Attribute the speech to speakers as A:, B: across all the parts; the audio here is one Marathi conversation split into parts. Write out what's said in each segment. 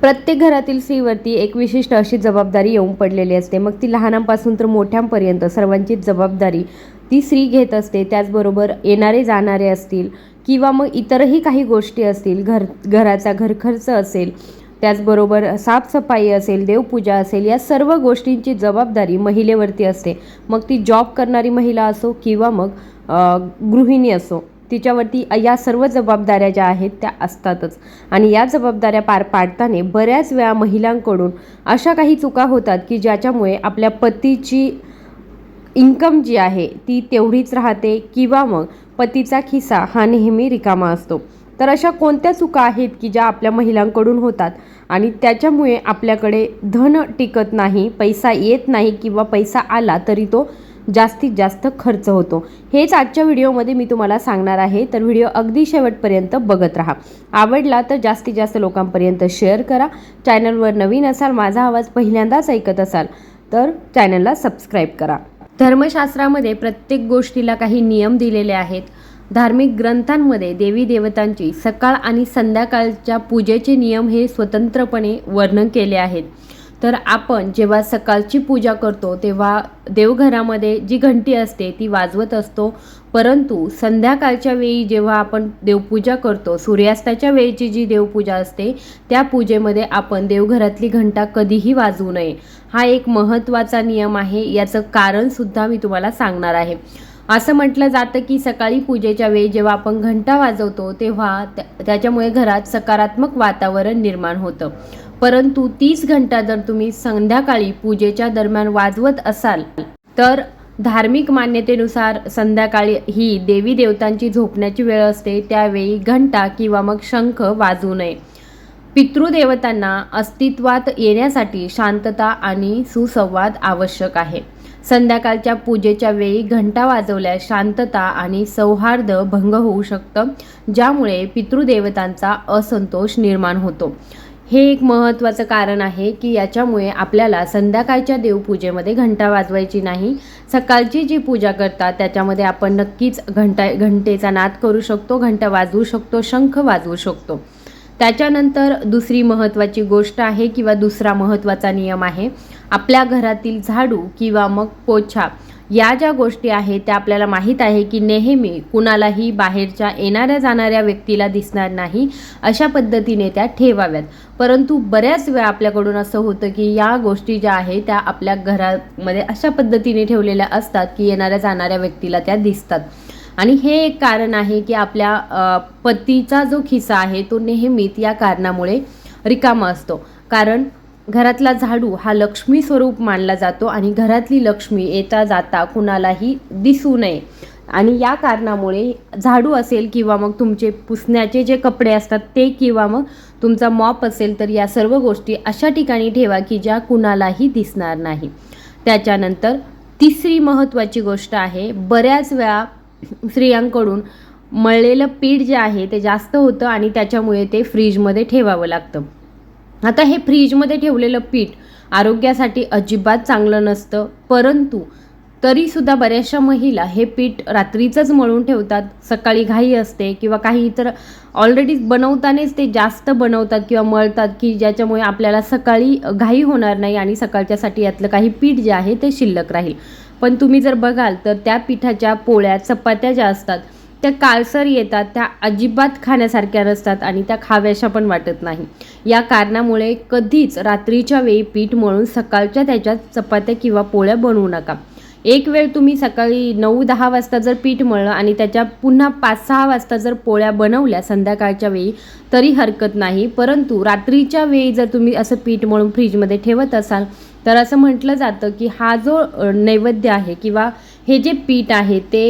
A: प्रत्येक घरातील स्त्रीवरती एक विशिष्ट अशी जबाबदारी येऊन पडलेली असते. मग ती लहानांपासून तर मोठ्यांपर्यंत सर्वांचीच जबाबदारी ती स्त्री घेत असते. त्याचबरोबर येणारे जाणारे असतील किंवा मग इतरही काही गोष्टी असतील घर घराचा घरखर्च असेल त्याचबरोबर साफसफाई असेल देवपूजा असेल या सर्व गोष्टींची जबाबदारी महिलेवरती असते. मग ती जॉब करणारी महिला असो किंवा मग गृहिणी असो. तिच्यावरती या सर्व जबाबदाऱ्या ज्या आहेत त्या असतातच. आणि या जबाबदाऱ्या पार पाडताना बऱ्याच वेळा महिलांकडून अशा काही चुका होतात की ज्याच्यामुळे आपल्या पतीची इन्कम जी आहे ती तेवढीच राहते किंवा मग पतीचा खिसा हा नेहमी रिकामा असतो. तर अशा कोणत्या चुका आहेत की ज्या आपल्या महिलांकडून होतात आणि त्याच्यामुळे आपल्याकडे धन टिकत नाही पैसा येत नाही किंवा पैसा आला तरी तो जास्तीत जास्त खर्च होतो. हेच आजच्या व्हिडिओमध्ये मी तुम्हाला सांगणार आहे. तर व्हिडिओ अगदी शेवटपर्यंत बघत राहा. आवडला तर जास्तीत जास्त लोकांपर्यंत शेअर करा. चॅनलवर नवीन असाल माझा आवाज पहिल्यांदाच ऐकत असाल तर चॅनलला सबस्क्राईब करा. धर्मशास्त्रामध्ये प्रत्येक गोष्टीला काही नियम दिलेले आहेत. धार्मिक ग्रंथांमध्ये देवी देवतांची सकाळ आणि संध्याकाळच्या पूजेचे नियम हे स्वतंत्रपणे वर्णन केले आहेत. तर आपण जेव्हा सकाळची पूजा करतो तेव्हा देवघरामध्ये जी घंटी असते ती वाजवत असतो. परंतु संध्याकाळच्या वेळी जेव्हा आपण देवपूजा करतो सूर्यास्ताच्या वेळीची जी देवपूजा असते त्या पूजेमध्ये आपण देवघरातली घंटा कधीही वाजवू नये. हा एक महत्त्वाचा नियम आहे याचं कारणसुद्धा मी तुम्हाला सांगणार आहे. असं म्हटलं जातं की सकाळी पूजेच्या वेळी जेव्हा आपण घंटा वाजवतो तेव्हा त्या- त्याच्यामुळे घरात सकारात्मक वातावरण निर्माण होतं. परंतु तीस घंटा जर तुम्ही संध्याकाळी पूजेच्या दरम्यान वाजवत असाल तर धार्मिक मान्यतेनुसार संध्याकाळी ही देवी देवतांची झोपण्याची वेळ असते. त्यावेळी घंटा किंवा मग शंख वाजू नये. पितृदेवतांना अस्तित्वात येण्यासाठी शांतता आणि सुसंवाद आवश्यक आहे. संध्याकाळच्या पूजेच्या वेळी घंटा वाजवल्यास शांतता आणि सौहार्द भंग होऊ शकतं ज्यामुळे पितृदेवतांचा असंतोष निर्माण होतो. हे एक महत्त्वाचं कारण आहे की याच्यामुळे आपल्याला संध्याकाळच्या देवपूजेमध्ये घंटा वाजवायची नाही. सकाळची जी पूजा करतात त्याच्यामध्ये आपण नक्कीच घंटा घंटेचा नाद करू शकतो घंटा वाजवू शकतो शंख वाजवू शकतो. त्याच्यानंतर दुसरी महत्त्वाची गोष्ट आहे किंवा दुसरा महत्त्वाचा नियम आहे आपल्या घरातील झाडू किंवा मग पोछा या ज्या गोष्टी आहेत त्या आपल्याला माहीत आहे की नेहमी कुणालाही बाहेरच्या येणाऱ्या जाणाऱ्या व्यक्तीला दिसणार नाही अशा पद्धतीने त्या ठेवाव्यात. परंतु बऱ्याच वेळा आपल्याकडून असं होतं की या गोष्टी ज्या आहेत त्या आपल्या घरामध्ये अशा पद्धतीने ठेवलेल्या असतात की येणाऱ्या जाणाऱ्या व्यक्तीला त्या दिसतात. आणि हे एक कारण आहे की आपल्या पतीचा जो खिसा आहे तो नेहमीच या कारणामुळे रिकामा असतो. कारण घरातला झाडू हा लक्ष्मी स्वरूप मानला जातो आणि घरातली लक्ष्मी येता जाता कुणालाही दिसू नये. आणि या कारणामुळे झाडू असेल किंवा मग तुमचे पुसण्याचे जे कपडे असतात ते किंवा मग तुमचा मॉप असेल तर या सर्व गोष्टी अशा ठिकाणी ठेवा की ज्या कुणालाही दिसणार नाही. त्याच्यानंतर तिसरी महत्त्वाची गोष्ट आहे बऱ्याच वेळा स्त्रियांकडून मळलेलं पीठ जे आहे ते जास्त होतं आणि त्याच्यामुळे ते फ्रीजमध्ये ठेवावं लागतं. आता हे फ्रीजमध्ये ठेवलेलं पीठ आरोग्यासाठी अजिबात चांगलं नसतं. परंतु तरीसुद्धा बऱ्याचशा महिला हे पीठ रात्रीचंच मळून ठेवतात सकाळी घाई असते किंवा काही इतर ऑलरेडी बनवतानाच ते जास्त बनवतात किंवा मळतात की ज्याच्यामुळे आपल्याला सकाळी घाई होणार नाही आणि सकाळच्यासाठी यातलं काही पीठ जे आहे ते शिल्लक राहील. पण तुम्ही जर बघाल तर त्या पिठाच्या पोळ्या चपात्या ज्या असतात त्या काळसर येतात त्या अजिबात खाण्यासारख्या नसतात आणि त्या खाव्याशा पण वाटत नाही. या कारणामुळे कधीच रात्रीच्या वेळी पीठ मळून सकाळच्या त्याच्यात चपात्या किंवा पोळ्या बनवू नका. एक वेळ तुम्ही सकाळी नऊ दहा वाजता जर पीठ मळलं आणि त्याच्या पुन्हा पाच सहा वाजता जर पोळ्या बनवल्या संध्याकाळच्या वेळी तरी हरकत नाही. परंतु रात्रीच्या वेळी जर तुम्ही असं पीठ मळून फ्रीजमध्ये ठेवत असाल तर असं म्हटलं जातं की हा जो नैवेद्य आहे किंवा हे जे पीठ आहे ते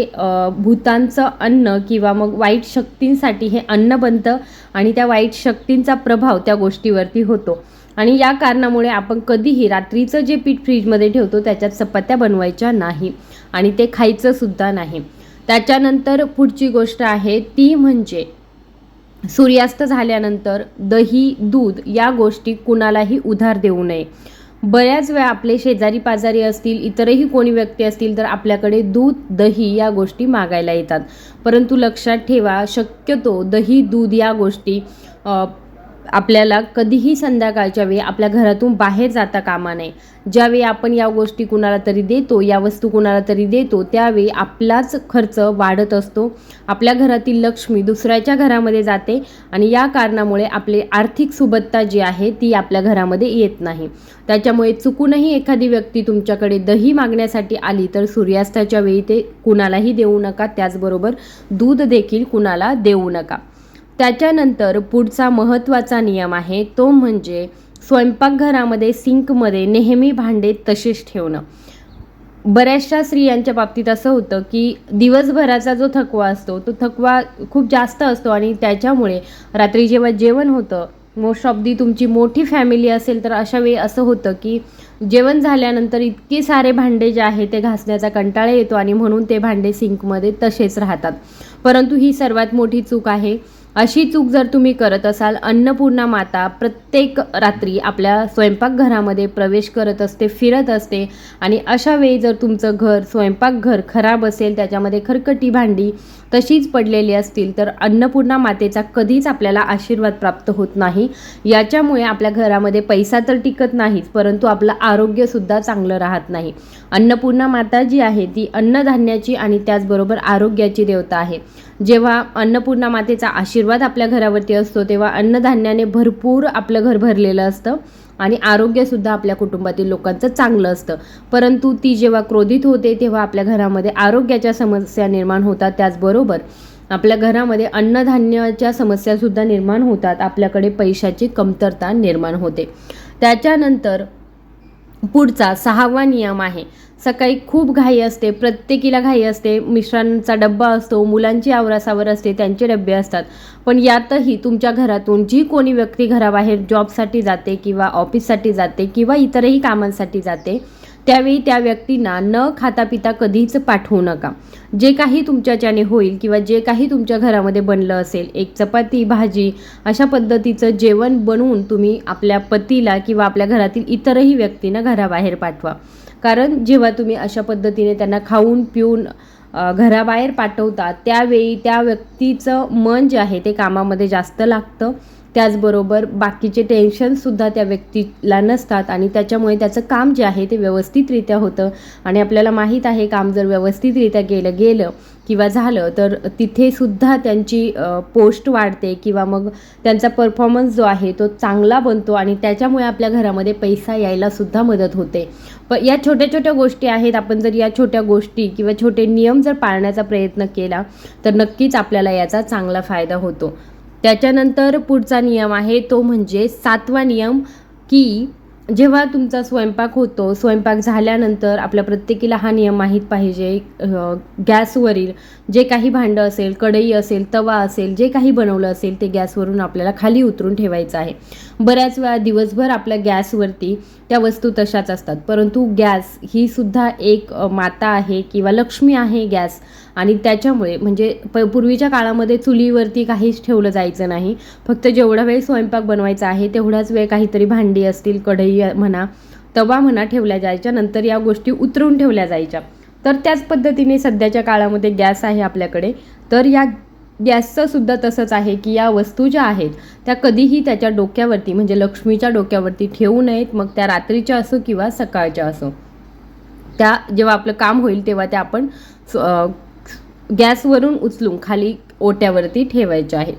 A: भूतांचं अन्न किंवा मग वाईट शक्तींसाठी हे अन्न बनतं आणि त्या वाईट शक्तींचा प्रभाव त्या गोष्टीवरती होतो. आणि या कारणामुळे आपण कधीही रात्रीचं जे पीठ फ्रीजमध्ये ठेवतो त्याच्यात चपात्या बनवायच्या नाही आणि ते खायचं सुद्धा नाही. त्याच्यानंतर पुढची गोष्ट आहे ती म्हणजे सूर्यास्त झाल्यानंतर दही दूध या गोष्टी कुणालाही उधार देऊ नये. बऱ्याच वेळा आपले शेजारी पाजारी असतील इतरही कोणी व्यक्ती असतील तर आपल्याकडे दूध दही या गोष्टी मागायला येतात. परंतु लक्षात ठेवा शक्यतो दही दूध या गोष्टी आपल्याला कधीही संध्याकाळच्या वेळी आपल्या घरातून बाहेर जाता कामा नये. ज्यावेळी आपण या गोष्टी कुणाला तरी देतो या वस्तू कुणाला तरी देतो त्यावेळी आपलाच खर्च वाढत असतो. आपल्या घरातील लक्ष्मी दुसऱ्याच्या घरामध्ये जाते आणि या कारणामुळे आपली आर्थिक सुबत्ता जी आहे ती आपल्या घरामध्ये येत नाही. त्याच्यामुळे चुकूनही एखादी व्यक्ती तुमच्याकडे दही मागण्यासाठी आली तर सूर्यास्ताच्या वेळी ते कुणालाही देऊ नका. त्याचबरोबर दूध देखील कुणाला देऊ नका. त्याच्यानंतर पुढचा महत्त्वाचा नियम आहे तो म्हणजे स्वयंपाकघरामध्ये सिंकमध्ये नेहमी भांडे तसेच ठेवणं. बऱ्याचशा स्त्रियांच्या बाबतीत असं होतं की दिवसभराचा जो थकवा असतो तो थकवा खूप जास्त असतो आणि त्याच्यामुळे रात्री जेव्हा जेवण होतं मोस्ट ऑफ दी तुमची मोठी फॅमिली असेल तर अशा वेळी असं होतं की जेवण झाल्यानंतर इतके सारे भांडे जे आहे ते घासण्याचा कंटाळा येतो आणि म्हणून ते भांडे सिंकमध्ये तसेच राहतात. परंतु ही सर्वात मोठी चूक आहे. अशी चूक जर तुम्ही करत असाल अन्नपूर्णा माता प्रत्येक रात्री आपल्या स्वयंपाकघरामध्ये प्रवेश करत असते फिरत असते आणि अशा वेळी जर तुमचं घर स्वयंपाकघर खराब असेल त्याच्यामध्ये खरकटी भांडी तशीच पडलेली असतील तर अन्नपूर्णा मातेचा कधीच आपल्याला आशीर्वाद प्राप्त होत नाही. याच्यामुळे आपल्या घरामध्ये पैसा तर टिकत नाहीच परंतु आपलं आरोग्यसुद्धा चांगलं राहत नाही. अन्नपूर्णा माता जी आहे ती अन्नधान्याची आणि त्याचबरोबर आरोग्याची देवता आहे. जेव्हा अन्नपूर्णा मातेचा आशीर्वाद आपल्या घरावरती असतो तेव्हा अन्नधान्याने भरपूर आपलं घर भरलेलं असतं. आणि आरोग्यसुद्धा आपल्या कुटुंबातील लोकांचं चांगलं असतं. परंतु ती जेव्हा क्रोधित होते तेव्हा आपल्या घरामध्ये आरोग्याच्या समस्या निर्माण होतात. त्याचबरोबर आपल्या घरामध्ये अन्नधान्याच्या समस्यासुद्धा निर्माण होतात. आपल्याकडे पैशाची कमतरता निर्माण होते. त्याच्यानंतर पुढचा सहावा नियम आहे. सकाळी खूप घाई असते प्रत्येकीला घाई असते मिश्रांचा डब्बा असतो मुलांची आवरासावर असते त्यांचे डबे असतात. पण यातही तुमच्या घरातून जी कोणी व्यक्ती घराबाहेर जॉबसाठी जाते किंवा ऑफिससाठी जाते किंवा इतरही कामांसाठी जाते त्यावेळी त्या व्यक्तींना न खाता पिता कधीच पाठवू नका. जे काही तुमच्याच्याने होईल किंवा जे काही तुमच्या घरामध्ये बनलं असेल एक चपाती भाजी अशा पद्धतीचं जेवण बनवून तुम्ही आपल्या पतीला किंवा आपल्या घरातील इतरही व्यक्तींना घराबाहेर पाठवा. कारण जेव्हा तुम्ही अशा पद्धतीने त्यांना खाऊन पिऊन घराबाहेर पाठवता त्यावेळी त्या व्यक्तीचं मन जे आहे ते कामामध्ये जास्त लागतं. त्याचबरोबर बाकीचे टेन्शनसुद्धा त्या व्यक्तीला नसतात आणि त्याच्यामुळे त्याचं काम जे आहे ते व्यवस्थितरित्या होतं. आणि आपल्याला माहीत आहे काम जर व्यवस्थितरित्या केलं गेलं किंवा झालं तर तिथेसुद्धा त्यांची पोस्ट वाढते किंवा मग त्यांचा परफॉर्मन्स जो आहे तो चांगला बनतो आणि त्याच्यामुळे आपल्या घरामध्ये पैसा यायलासुद्धा मदत होते. पण या छोट्या छोट्या गोष्टी आहेत. आपण जर या छोट्या गोष्टी किंवा छोटे नियम जर पाळण्याचा प्रयत्न केला तर नक्कीच आपल्याला याचा चांगला फायदा होतो. त्याच्यानंतर पुढचा नियम आहे तो म्हणजे सातवा नियम की जेव्हा तुमचा स्वयंपाक होतो स्वयंपाक झाल्यानंतर आपल्या प्रत्येकीला हा नियम माहीत पाहिजे गॅसवरील जे काही भांडं असेल कढई असेल तवा असेल जे काही बनवलं असेल ते गॅसवरून आपल्याला खाली उतरून ठेवायचं आहे. बऱ्याच वेळा दिवसभर आपल्या गॅसवरती त्या वस्तू तशाच असतात. परंतु गॅस ही सुद्धा एक माता आहे किंवा लक्ष्मी आहे गॅस आणि त्याच्यामुळे म्हणजे प पूर्वीच्या काळामध्ये चुलीवरती काहीच ठेवलं जायचं नाही. फक्त जेवढा वेळ स्वयंपाक बनवायचा आहे तेवढाच वेळ काहीतरी भांडी असतील कढई म्हणा तवा म्हणा ठेवल्या जायच्या नंतर या गोष्टी उतरून ठेवल्या जायच्या. तर त्याच पद्धतीने सध्याच्या काळामध्ये गॅस आहे आपल्याकडे. तर या गॅसचं सुद्धा तसंच आहे की या वस्तू ज्या आहेत त्या कधीही त्याच्या डोक्यावरती म्हणजे लक्ष्मीच्या डोक्यावरती ठेवू नयेत मग त्या रात्रीच्या असो किंवा सकाळच्या असो. त्या जेव्हा आपलं काम होईल तेव्हा त्या आपण गॅसवरून उचलून खाली ओट्यावरती ठेवायच्या आहे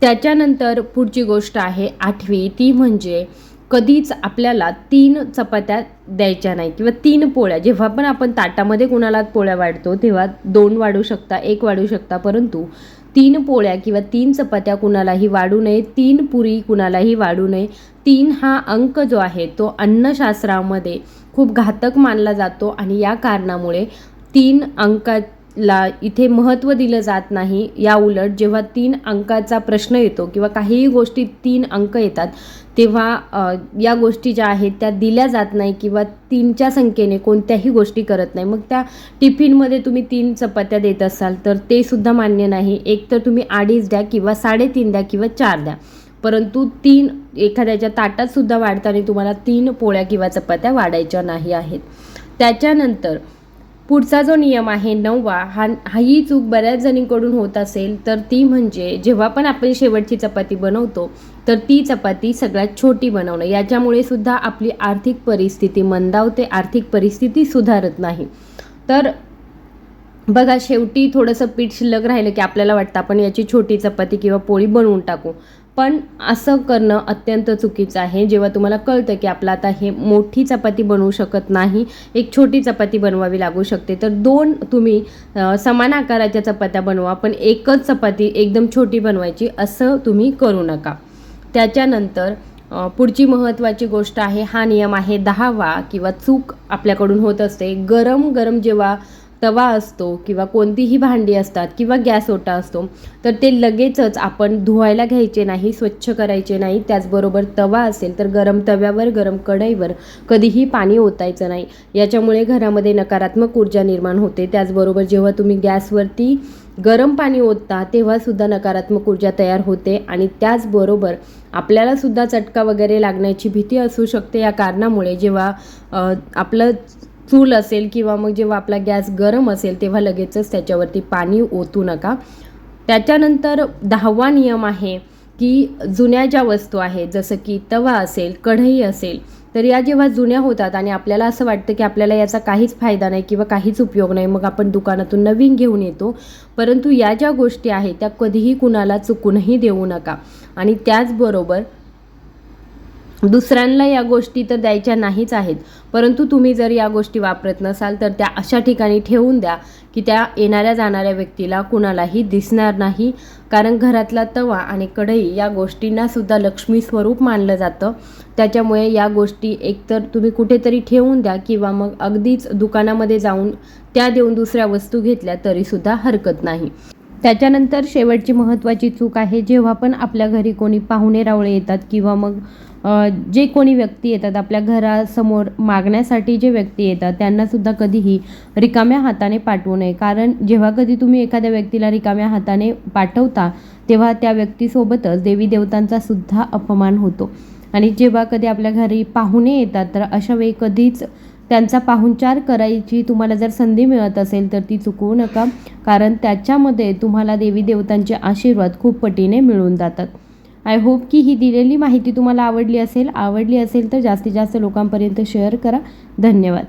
A: त्याच्यानंतर पुढची गोष्ट आहे आठवी ती म्हणजे कधीच आपल्याला तीन चपात्या द्यायच्या नाही किंवा तीन पोळ्या. जेव्हा पण आपण ताटामध्ये कुणाला पोळ्या वाढतो तेव्हा दोन वाढू शकता एक वाढू शकता. परंतु तीन पोळ्या किंवा तीन चपात्या कुणालाही वाढू नये तीन पुरी कुणालाही वाढू नये. तीन हा अंक जो आहे तो अन्नशास्त्रामध्ये खूप घातक मानला जातो आणि या कारणामुळे तीन अंका ला इथे महत्त्व दिलं जात नाही या उलट जेव्हा तीन अंकाचा प्रश्न येतो किंवा काहीही गोष्टी तीन अंक येतात तेव्हा या गोष्टी ज्या आहेत त्या दिल्या जात नाही किंवा तीनच्या संख्येने कोणत्याही गोष्टी करत नाही. मग त्या टिफिनमध्ये तुम्ही तीन चपात्या देत असाल तर ते सुद्धा मान्य नाही. एक तर तुम्ही अडीच द्या किंवा साडेतीन द्या किंवा चार द्या. परंतु तीन एखाद्याच्या ताटात सुद्धा वाढताना तुम्हाला तीन पोळ्या किंवा चपात्या वाढायच्या नाही आहेत. त्याच्यानंतर पुढचा जो नियम आहे नववा हा हा ही चूक बऱ्याच जणींकडून होत असेल तर ती म्हणजे जेव्हा पण आपण शेवटची चपाती बनवतो तर ती चपाती सगळ्यात छोटी बनवणं. याच्यामुळे सुद्धा आपली आर्थिक परिस्थिती मंदावते आर्थिक परिस्थिती सुधारत नाही. तर बघा शेवटी थोडंसं पीठ शिल्लक राहिलं की आपल्याला वाटतं आपण याची छोटी चपाती किंवा पोळी बनवून टाकू. पण असं करणं अत्यंत चुकीचं आहे. जेव्हा तुम्हाला कळतं की आपलं आता हे मोठी चपाती बनवू शकत नाही एक छोटी चपाती बनवावी लागू शकते तर दोन तुम्ही समान आकाराच्या चपात्या बनवा पण एकच चपाती एकदम छोटी बनवायची असं तुम्ही करू नका. त्याच्यानंतर पुढची महत्त्वाची गोष्ट आहे हा नियम आहे दहावा किंवा चूक आपल्याकडून होत असते. गरम गरम जेव्हा तवा असतो किंवा कोणतीही भांडी असतात किंवा गॅस ओटा असतो तर ते लगेचच आपण धुवायला घ्यायचे नाही स्वच्छ करायचे नाही. त्याचबरोबर तवा असेल तर गरम तव्यावर गरम कढईवर कधीही पाणी ओतायचं नाही. याच्यामुळे घरामध्ये नकारात्मक ऊर्जा निर्माण होते. त्याचबरोबर जेव्हा तुम्ही गॅसवरती गरम पाणी ओतता तेव्हासुद्धा नकारात्मक ऊर्जा तयार होते आणि त्याचबरोबर आपल्यालासुद्धा चटका वगैरे लागण्याची भीती असू शकते. या कारणामुळे जेव्हा आपलं चूल असेल किंवा मग जेव्हा आपला गॅस गरम असेल तेव्हा लगेचच त्याच्यावरती पाणी ओतू नका. त्याच्यानंतर दहावा नियम आहे की जुन्या ज्या वस्तू आहेत जसं की तवा असेल कढई असेल तर या जेव्हा जुन्या होतात आणि आपल्याला असं वाटतं की आपल्याला याचा काहीच फायदा नाही किंवा काहीच उपयोग नाही मग आपण दुकानातून नवीन घेऊन येतो. परंतु या ज्या गोष्टी आहेत त्या कधीही कुणाला चुकूनही देऊ नका. आणि त्याचबरोबर दुसऱ्यांना या गोष्टी तर द्यायच्या नाहीच आहेत. परंतु तुम्ही जर या गोष्टी वापरत नसाल तर त्या अशा ठिकाणी ठेवून द्या की त्या येणाऱ्या जाणाऱ्या व्यक्तीला कुणालाही दिसणार नाही. कारण घरातला तवा आणि कढई या गोष्टींनासुद्धा लक्ष्मी स्वरूप मानलं जातं. त्याच्यामुळे या गोष्टी एकतर तुम्ही कुठेतरी ठेवून द्या किंवा मग अगदीच दुकानामध्ये जाऊन त्या देऊन दुसऱ्या वस्तू घेतल्या तरीसुद्धा हरकत नाही. त्याच्यानंतर शेवटची महत्त्वाची चूक आहे जेव्हा पण आपल्या घरी कोणी पाहुणे रावळे येतात किंवा मग जे कोणी व्यक्ती येतात आपल्या घरासमोर मागण्यासाठी जे व्यक्ती येतात त्यांनासुद्धा कधीही रिकाम्या हाताने पाठवू नये. कारण जेव्हा कधी तुम्ही एखाद्या व्यक्तीला रिकाम्या हाताने पाठवता तेव्हा त्या व्यक्तीसोबतच देवी देवतांचा सुद्धा अपमान होतो. आणि जेव्हा कधी आपल्या घरी पाहुणे येतात तर अशा वेळी कधीच त्यांचा पाहुणचार करायची तुम्हाला जर संधी मिळत असेल तर ती चुकवू नका. कारण त्याच्यामध्ये तुम्हाला देवी देवतांचे आशीर्वाद खूप पटीने मिळून जातात. आय होप की ही दिलेली माहिती तुम्हाला आवडली असेल. आवडली असेल तर जास्तीत जास्त लोकांपर्यंत शेअर करा. धन्यवाद.